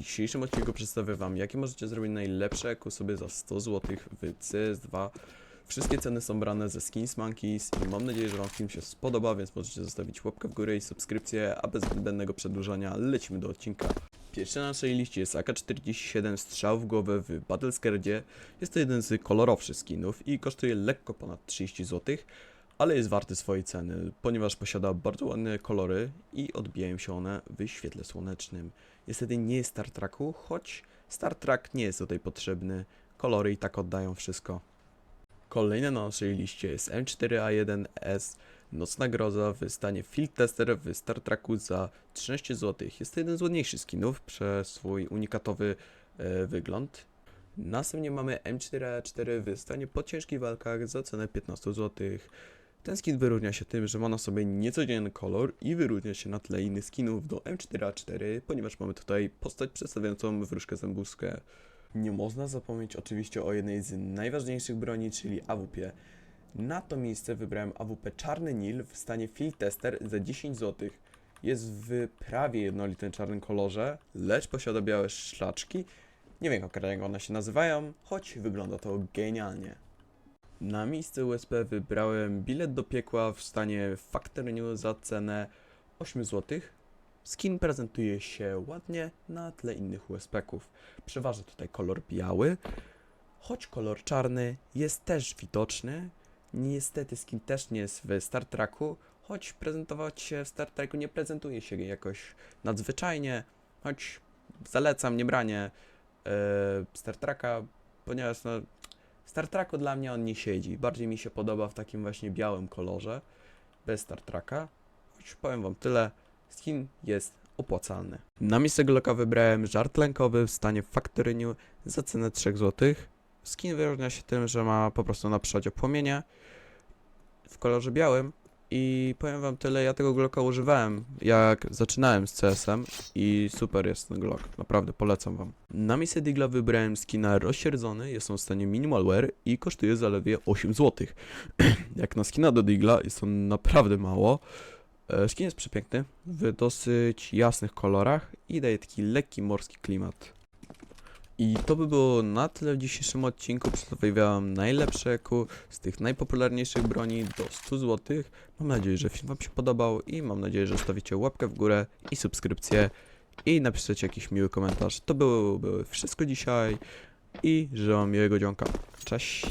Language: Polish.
dzisiejszym odcinku przedstawię Wam, jakie możecie zrobić najlepsze EQ sobie za 100 zł w CS2. Wszystkie ceny są brane ze Skins Monkeys i mam nadzieję, że Wam film się spodoba, więc możecie zostawić łapkę w górę i subskrypcję, a bez zbędnego przedłużania lecimy do odcinka. Pierwszy na naszej liście jest AK-47 strzał w głowę w Battlescardzie. Jest to jeden z kolorowszych skinów i kosztuje lekko ponad 30 zł, ale jest warty swojej ceny, ponieważ posiada bardzo ładne kolory i odbijają się one w świetle słonecznym. Niestety nie jest Star Treku, choć Star Trek nie jest tutaj potrzebny, kolory i tak oddają wszystko. Kolejne na naszej liście jest M4A1S Nocna Groza w stanie Field Tester w Star Treku za 13 zł. Jest to jeden z ładniejszych skinów przez swój unikatowy e, wygląd. Następnie mamy M4A4 w stanie po ciężkich walkach za cenę 15 zł. Ten skin wyróżnia się tym, że ma na sobie niecodzienny kolor i wyróżnia się na tle innych skinów do M4A4, ponieważ mamy tutaj postać przedstawiającą wróżkę zębuskę. Nie można zapomnieć oczywiście o jednej z najważniejszych broni, czyli AWP. Na to miejsce wybrałem AWP Czarny Nil w stanie Field Tester za 10 zł. Jest w prawie jednolitym czarnym kolorze, lecz posiada białe szlaczki. Nie wiem konkretnie jak one się nazywają, choć wygląda to genialnie. Na miejsce USP wybrałem bilet do piekła w stanie Factory za cenę 8 zł. Skin prezentuje się ładnie na tle innych USP-ków. Przeważa tutaj kolor biały, choć kolor czarny jest też widoczny. Niestety skin też nie jest w Star Treku, choć prezentować się w Star Treku nie prezentuje się jakoś nadzwyczajnie, choć zalecam nie branie e, Star Treka, ponieważ no, Star Treku dla mnie on nie siedzi. Bardziej mi się podoba w takim właśnie białym kolorze, bez Star Treka. Choć powiem wam tyle, skin jest opłacalny. Na miejsce Glocka wybrałem żart lękowy w stanie Factory New za cenę 3 zł. Skin wyróżnia się tym, że ma po prostu na przodzie płomienie w kolorze białym. I powiem wam tyle, ja tego Glocka używałem jak zaczynałem z CS-em i super jest ten Glock, naprawdę polecam wam. Na miejsce Digla wybrałem skina rozsierdzony, jest on w stanie minimal wear i kosztuje zaledwie 8 zł. jak na skina do Digla jest on naprawdę mało. E, Skin jest przepiękny, w dosyć jasnych kolorach i daje taki lekki morski klimat. I to by było na tyle w dzisiejszym odcinku. Przedstawiałem najlepsze EQ z tych najpopularniejszych broni do 100 zł. Mam nadzieję, że film Wam się podobał i mam nadzieję, że zostawicie łapkę w górę i subskrypcję i napiszecie jakiś miły komentarz. To byłoby wszystko dzisiaj i Wam miłego dzionka. Cześć!